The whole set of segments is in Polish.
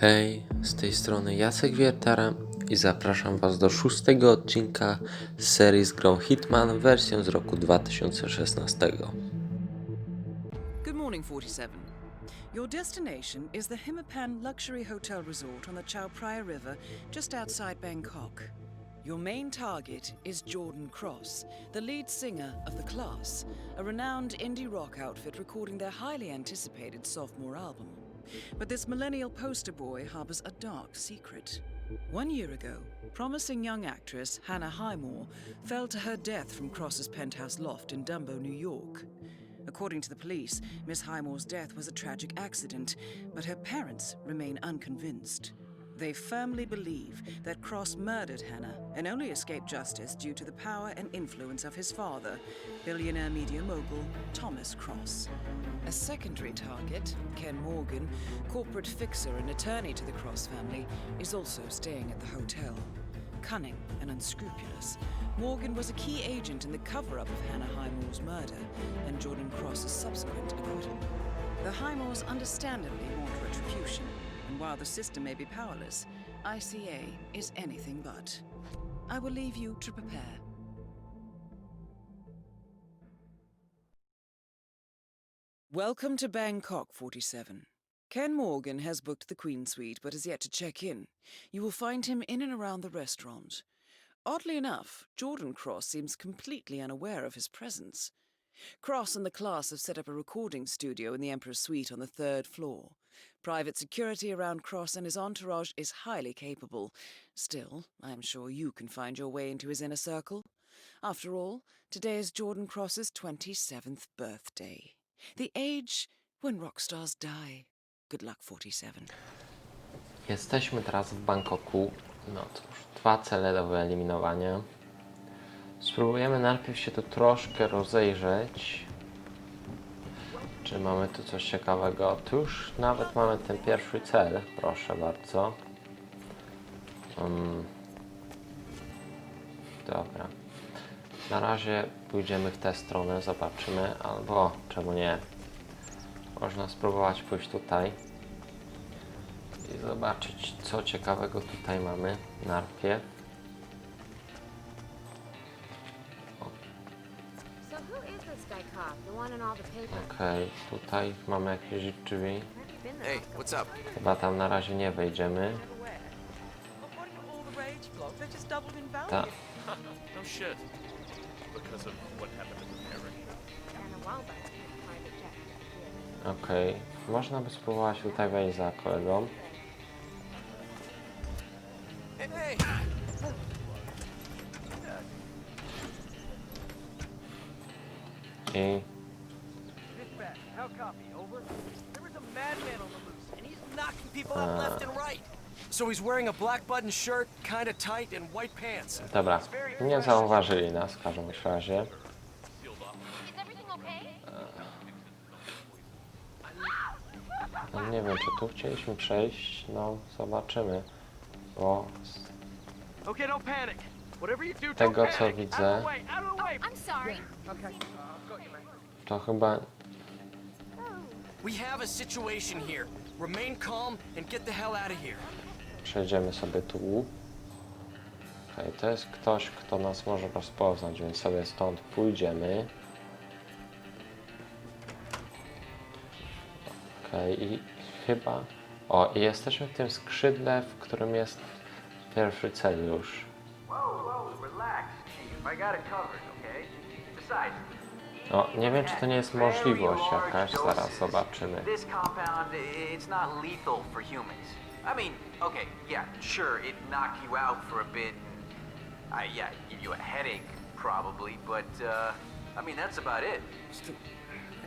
Hej, z tej strony Jacek Wiertara i zapraszam Was do szóstego odcinka serii z grą Hitman wersją z roku 2016. Good morning, 47. Your destination is the Himapan Luxury Hotel Resort on the Chao Phraya River, just outside Bangkok. Your main target is Jordan Cross, the lead singer of The Class, a renowned indie rock outfit recording their highly anticipated sophomore album. But this millennial poster boy harbors a dark secret. One year ago, promising young actress Hannah Highmore fell to her death from Cross's penthouse loft in Dumbo, New York. According to the police, Miss Highmore's death was a tragic accident, but her parents remain unconvinced. They firmly believe that Cross murdered Hannah and only escaped justice due to the power and influence of his father, billionaire media mogul Thomas Cross. A secondary target, Ken Morgan, corporate fixer and attorney to the Cross family, is also staying at the hotel. Cunning and unscrupulous, Morgan was a key agent in the cover up of Hannah Highmore's murder and Jordan Cross's subsequent acquittal. The Highmores understandably want retribution, and while the system may be powerless, ICA is anything but. I will leave you to prepare. Welcome to Bangkok 47. Ken Morgan has booked the Queen Suite but has yet to check in. You will find him in and around the restaurant. Oddly enough, Jordan Cross seems completely unaware of his presence. Cross and the class have set up a recording studio in the Emperor's Suite on the third floor. Private security around Cross and his entourage is highly capable. Still, I am sure you can find your way into his inner circle. After all, today is Jordan Cross's 27th birthday. The age when rock stars die. Good luck, 47. Jesteśmy teraz w Bangkoku. No cóż, dwa cele do wyeliminowania. Spróbujemy najpierw się tu troszkę rozejrzeć. Czy mamy tu coś ciekawego? Tu już nawet mamy ten pierwszy cel, proszę bardzo. Um, dobra. Na razie pójdziemy w tę stronę, zobaczymy, albo czemu nie. Można spróbować pójść tutaj i zobaczyć, co ciekawego tutaj mamy najpierw. Okej, tutaj mamy jakieś drzwi. Hey, what's up? Chyba tam na razie nie wejdziemy. Ta, No shit. Because of what happened the okej. Można by spróbować tutaj wejść za kolegą. So he's wearing a black button shirt, kinda tight, and white pants. dobra, nie zauważyli nas w każdym razie. No, nie wiem, czy tu chcieliśmy przejść. No, zobaczymy. Bo z Tego, co of widzę. of to chyba We have a situation here. Remain calm and get the hell out of here. Przejdziemy sobie tu. Okej, to jest ktoś, kto nas może rozpoznać, więc sobie stąd pójdziemy. Okej, i chyba... O, i jesteśmy w tym skrzydle, w którym jest pierwszy cel już. Whoa, whoa, relax, Chief. I got it covered, okay? Besides, O, nie wiem, czy to nie jest możliwość jakaś, zaraz zobaczymy. This compound, it's not lethal for humans. I mean, okay, yeah, sure, it knocked you out for a bit, and, uh, yeah, give you a headache, probably, but, uh, I mean, that's about it. Still,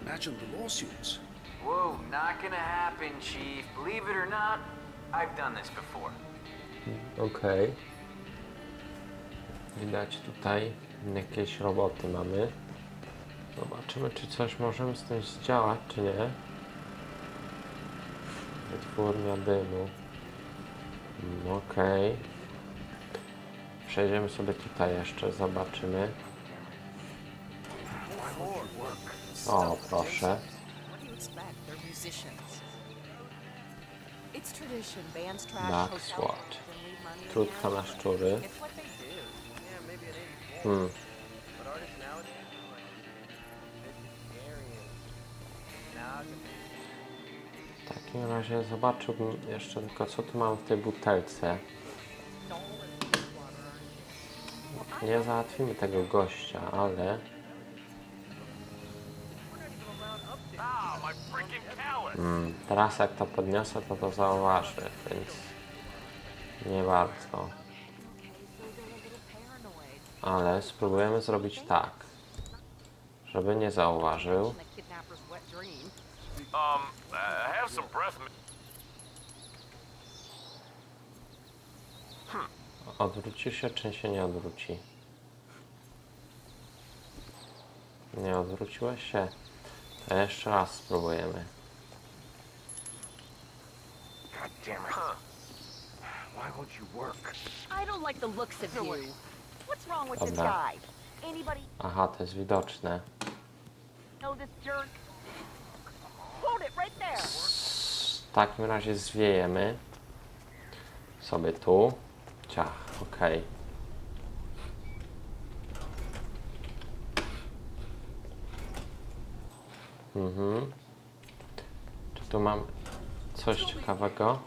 imagine the lawsuits. Whoa, not gonna happen, Chief. Believe it or not, I've done this before. Okej. Widać tutaj jakieś roboty mamy. Zobaczymy, czy coś możemy z tym zdziałać, czy nie. Wytwórnia dymu. Mm, Okej. Przejdziemy sobie tutaj jeszcze, zobaczymy. O, proszę. In the Trudka na szczury. It's takim razie zobaczyłbym jeszcze tylko co tu mam w tej butelce. Nie załatwimy tego gościa, ale mm, teraz jak to podniosę, to to zauważy, więc nie bardzo. Ale spróbujemy zrobić tak, żeby nie zauważył. Um, uh, have some breath. mi- Odwróci się, czy się nie odwróci? Nie odwróciłeś się? To jeszcze raz spróbujemy. God damn it. Why won't you work? I don't like the looks of you. What's wrong with this Dobra. guy? Anybody Aha, to jest widoczne. know this jerk? Hold it right there. W takim razie zwiejemy sobie tu. Ciach, okej. Mhm. Czy tu mam coś ciekawego?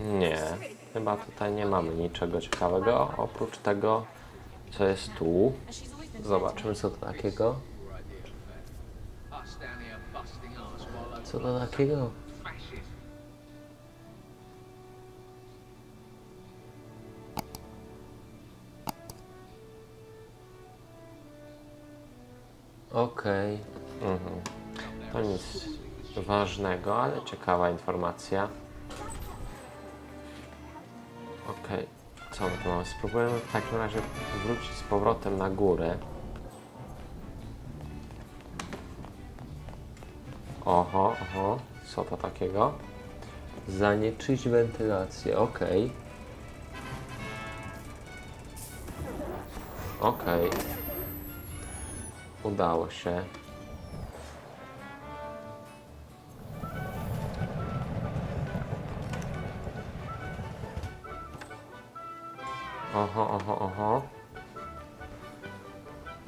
Nie, chyba tutaj nie mamy niczego ciekawego, oprócz tego, co jest tu. Zobaczymy, co to takiego. Co to takiego? Okej. Mhm. To nic ważnego, ale ciekawa informacja. Okej. Co my tu mamy? Spróbujemy w takim razie wrócić z powrotem na górę. To takiego? Zanieczyść wentylację. Okej. Okej. Udało się. Oho, oho, oho.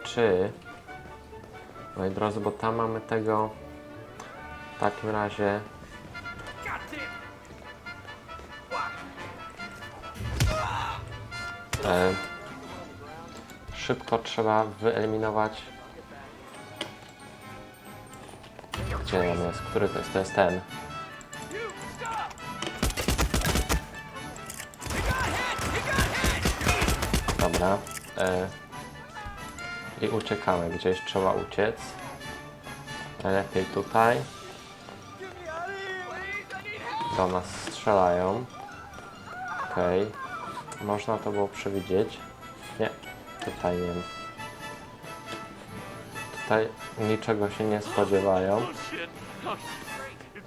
Czy... Moi drodzy, bo tam mamy tego... W takim razie... E, szybko trzeba wyeliminować Gdzie on jest? Który to jest? To jest ten. Dobra. E, I uciekamy. Gdzieś trzeba uciec. Najlepiej tutaj. Do nas strzelają. Okej. Można to było przewidzieć. Nie. Tutaj nie. Tutaj niczego się nie spodziewają.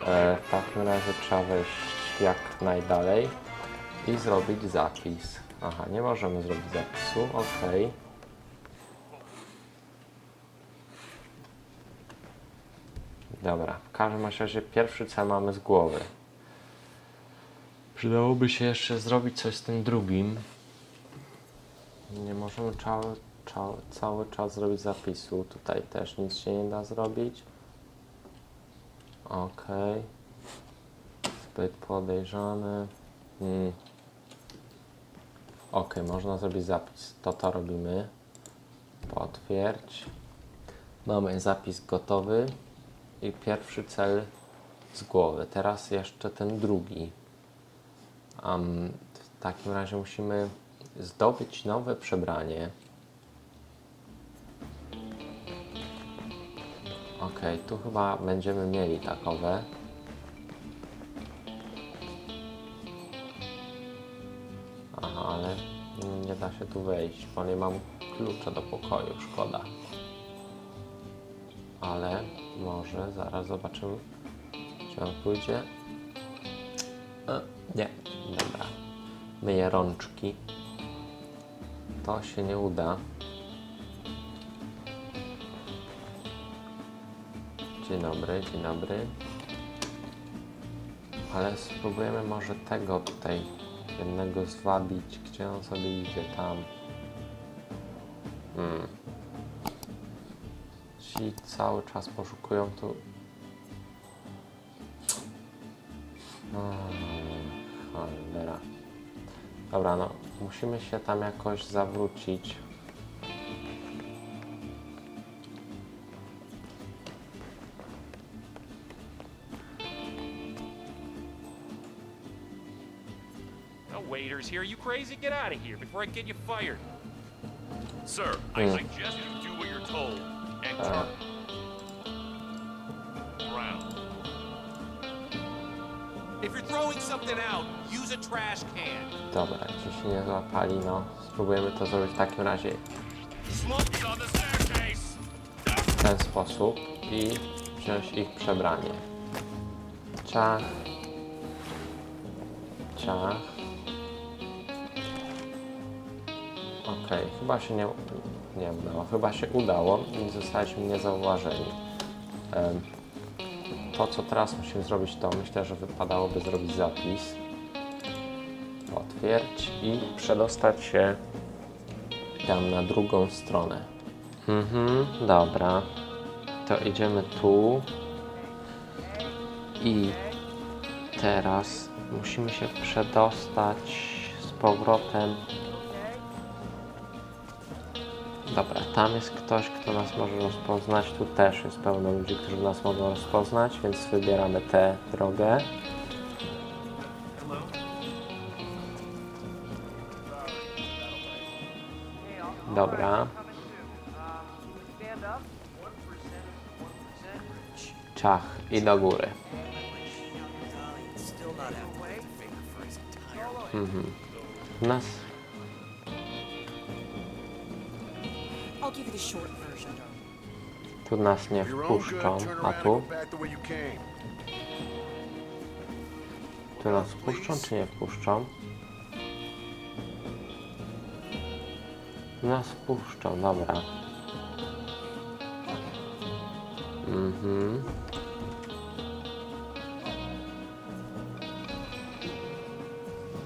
E, w takim razie trzeba wejść jak najdalej i zrobić zapis. Aha, nie możemy zrobić zapisu, ok. Dobra, w każdym razie pierwszy cel mamy z głowy. Przydałoby się jeszcze zrobić coś z tym drugim. Nie możemy cały, cały, cały czas zrobić zapisu. Tutaj też nic się nie da zrobić. Okej. Zbyt podejrzany. Hmm. Okej, można zrobić zapis. To to robimy. Potwierdź. Mamy zapis gotowy. I pierwszy cel z głowy. Teraz jeszcze ten drugi. Am, w takim razie musimy zdobyć nowe przebranie. Okej, tu chyba będziemy mieli takowe. Aha, ale nie da się tu wejść, bo nie mam klucza do pokoju, szkoda. Ale może zaraz zobaczymy, czy on pójdzie. E, nie, dobra. Myję rączki. To się nie uda. Dzień dobry, dzień dobry. Ale spróbujemy może tego tutaj jednego zwabić. Gdzie on sobie idzie? Tam. Hmm. Ci cały czas poszukują tu. Hmm, cholera. Dobra, no musimy się tam jakoś zawrócić. No waiters here. You crazy? Get out of here before I get you fired. Sir, I Hmm. suggest you do what you're told and Uh. turn Dobra, ci się nie złapali, no. Spróbujemy to zrobić w takim razie w ten sposób i wziąć ich przebranie. Ciach. Ciach. Okej, chyba się nie, nie udało. Chyba się udało i zostaliśmy niezauważeni. Em, To, co teraz musimy zrobić, to myślę, że wypadałoby zrobić zapis. Potwierdź i przedostać się tam na drugą stronę. Mhm, dobra. To idziemy tu. I teraz musimy się przedostać z powrotem. Dobra, tam jest ktoś, kto nas może rozpoznać. Tu też jest pełno ludzi, którzy nas mogą rozpoznać, więc wybieramy tę drogę. Dobra. Stand up. 1% 1% Ciach i do góry. Mhm. Nas tu nas nie wpuszczą, a tu? Tu nas wpuszczą czy nie wpuszczą? Nas wpuszczą, dobra. Mhm.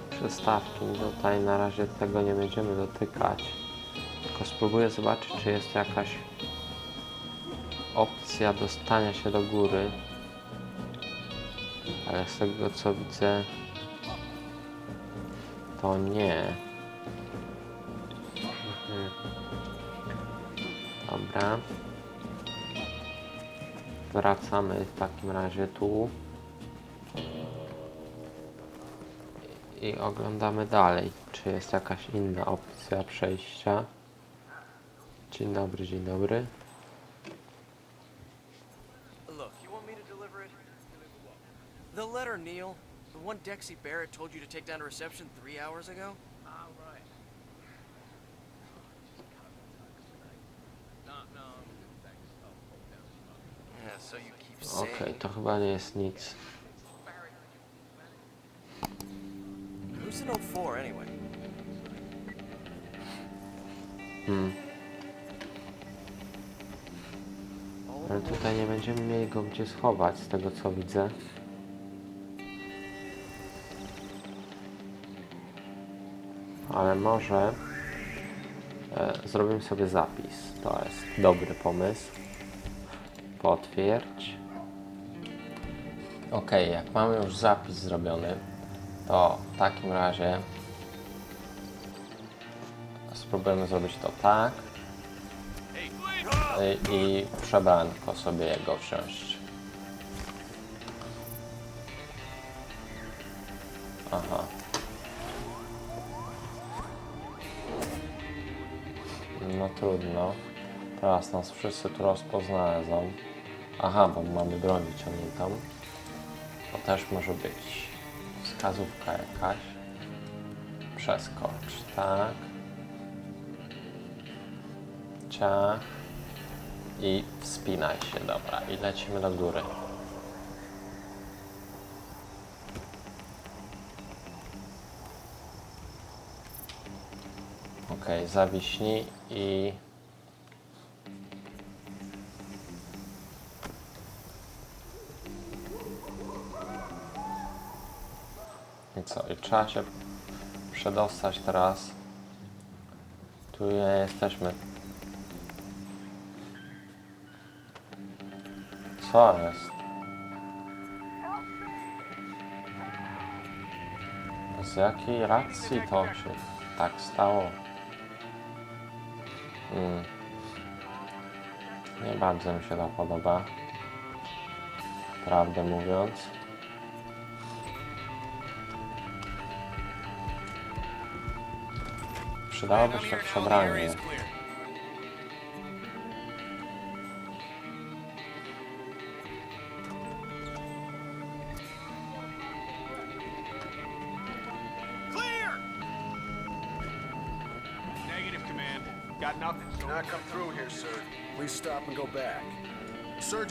Przystawki, tutaj na razie tego nie będziemy dotykać. Tylko spróbuję zobaczyć, czy jest jakaś opcja dostania się do góry. Ale z tego co widzę, to nie. Mhm. Dobra. Wracamy w takim razie tu. I oglądamy dalej, czy jest jakaś inna opcja przejścia. Dzień dobry, dzień dobry. Look, you want me to deliver it? The letter, Neil. The one Dexy Barrett told you to take down to reception three hours ago? Ah, right. No, no. Oh, Yeah, so you keep Okej, saying. to chyba nie jest nic. Who's an 04 anyway? Hmm. Ale tutaj nie będziemy mieli go gdzie schować, z tego co widzę. Ale może e, zrobimy sobie zapis. To jest dobry pomysł. Potwierdź. Ok, jak mamy już zapis zrobiony, to w takim razie spróbujemy zrobić to tak i, i przebranko sobie jego wziąć. Trudno. Teraz nas wszyscy tu rozpoznają. Aha, bo mamy broń wyciągniętą. To też może być wskazówka jakaś. Przeskocz, tak. Ciach. I wspinaj się, dobra. I lecimy do góry. Ok, zawiśnij i I co? I trzeba się przedostać teraz. Tu jesteśmy. Co jest? Z jakiej racji to się tak stało? Hmm. Nie bardzo mi się to podoba. Prawdę mówiąc. Przydałoby się przebranie.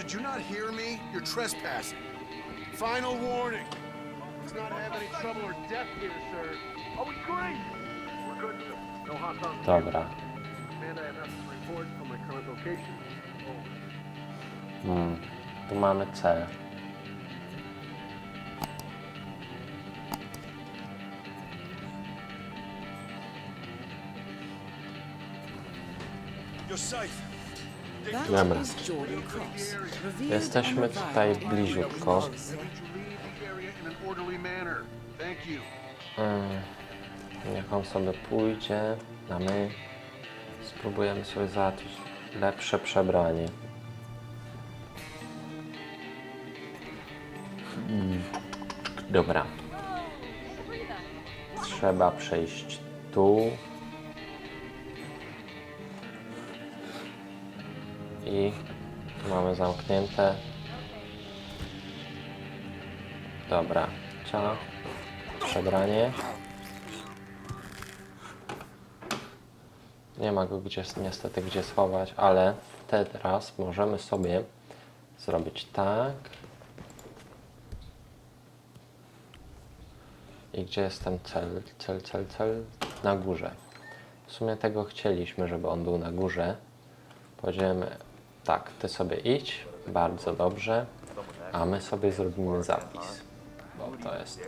Did you not hear me? You're trespassing. Final warning. Let's not have any trouble or death here, sir. Are we crazy? We're good, sir. No hot dogs. Dobra. Command, I have nothing to report on my current location. Hmm. Tu mamy C. You're safe. That Dobra. Jesteśmy tutaj bliziutko. Jordan I need you to leave the area in an orderly manner. Thank you. Mm, Niech on sobie pójdzie, a my spróbujemy sobie załatwić lepsze przebranie. Mm, Dobra. Trzeba przejść tu. I mamy zamknięte. Dobra. Ciao przebranie. Nie ma go gdzie, niestety gdzie schować, ale teraz możemy sobie zrobić tak. I gdzie jest ten cel? Cel, cel, cel? Na górze. W sumie tego chcieliśmy, żeby on był na górze. Powiedziemy tak, ty sobie idź, bardzo dobrze, a my sobie zrobimy zapis. Bo to jest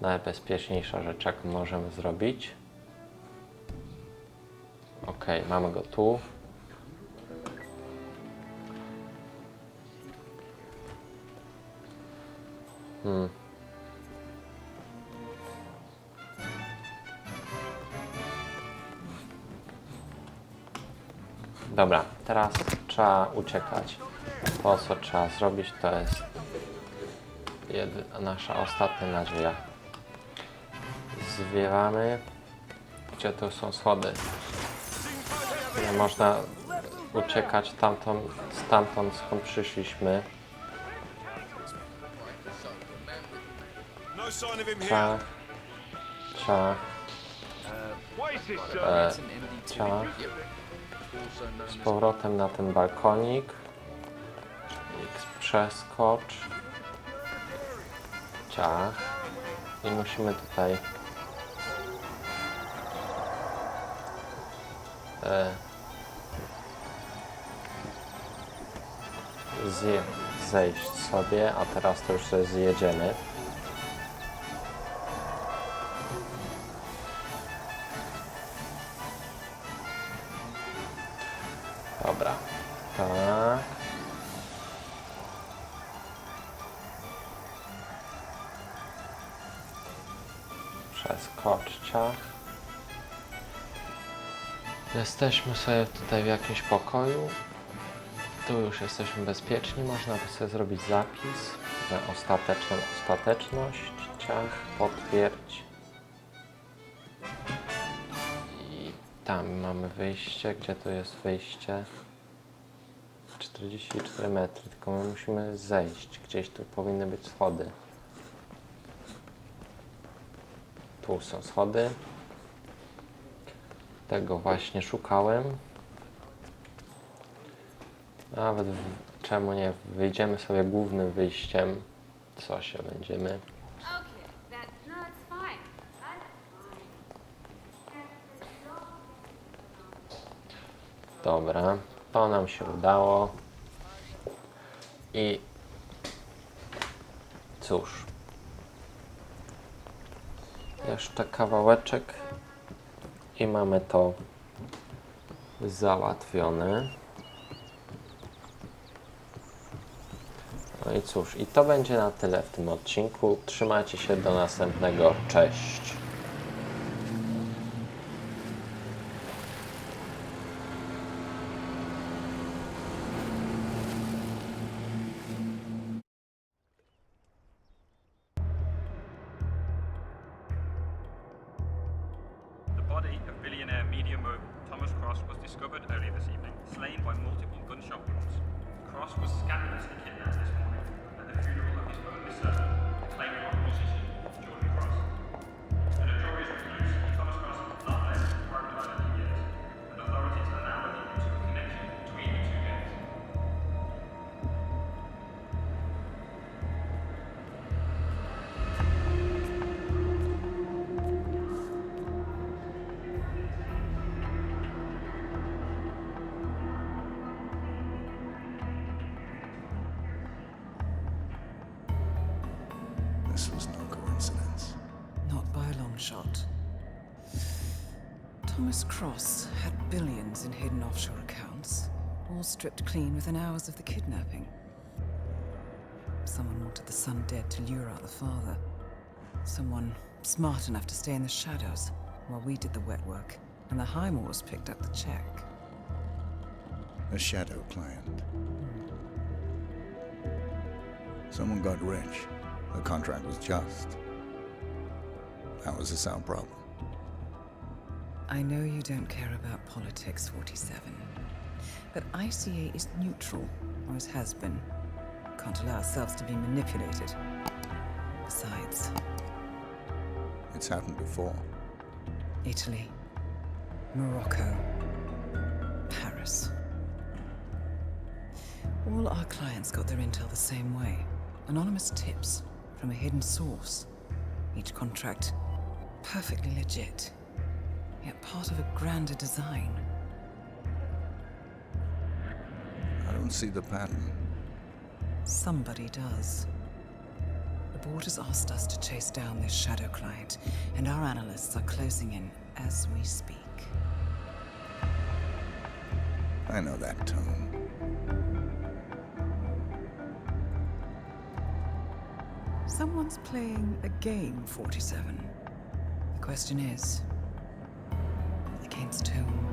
najbezpieczniejsza rzecz, jaką możemy zrobić. Ok, mamy go tu. Hmm. Dobra, teraz trzeba uciekać. To, co trzeba zrobić, to jest nasza ostatnia nadzieja. Zwiewamy. Gdzie tu są schody? Nie można uciekać tamtą, stamtąd, skąd przyszliśmy. No sign of Z powrotem na ten balkonik. X przeskocz. Ciach. I musimy tutaj e, zje, zejść sobie, a teraz to już sobie zjedziemy. Dobra. Tak. Przeskocz ciach. Jesteśmy sobie tutaj w jakimś pokoju. Tu już jesteśmy bezpieczni. Można by sobie zrobić zapis na ostateczną ostateczność. Ciach, potwierdź. Tam mamy wyjście. Gdzie tu jest wyjście? 44 metry, tylko my musimy zejść. Gdzieś tu powinny być schody. Tu są schody. Tego właśnie szukałem. Nawet w, czemu nie wyjdziemy sobie głównym wyjściem. Co się będziemy. Dobra, to nam się udało. I cóż, Jeszcze kawałeczek i mamy to załatwione. No i cóż, i to będzie na tyle w tym odcinku. Trzymajcie się do następnego. Cześć! Billionaire Thomas Cross was discovered earlier this evening, slain by multiple gunshot wounds. Cross was scandalously kidnapped this morning at the funeral of his only son, musician shot. Thomas Cross had billions in hidden offshore accounts, all stripped clean within hours of the kidnapping. Someone wanted the son dead to lure out the father. Someone smart enough to stay in the shadows while we did the wet work, and the Highmores picked up the check. A shadow client. Someone got rich. The contract was just. That was a sound problem. I know you don't care about politics, 47. But ICA is neutral, always has been. Can't allow ourselves to be manipulated. Besides, It's happened before. Italy, Morocco, Paris. All our clients got their intel the same way anonymous tips from a hidden source. Each contract perfectly legit, yet part of a grander design. I don't see the pattern. Somebody does. The board has asked us to chase down this shadow client, and our analysts are closing in as we speak. I know that tone. Someone's playing a game, 47. The question is, the game's tone.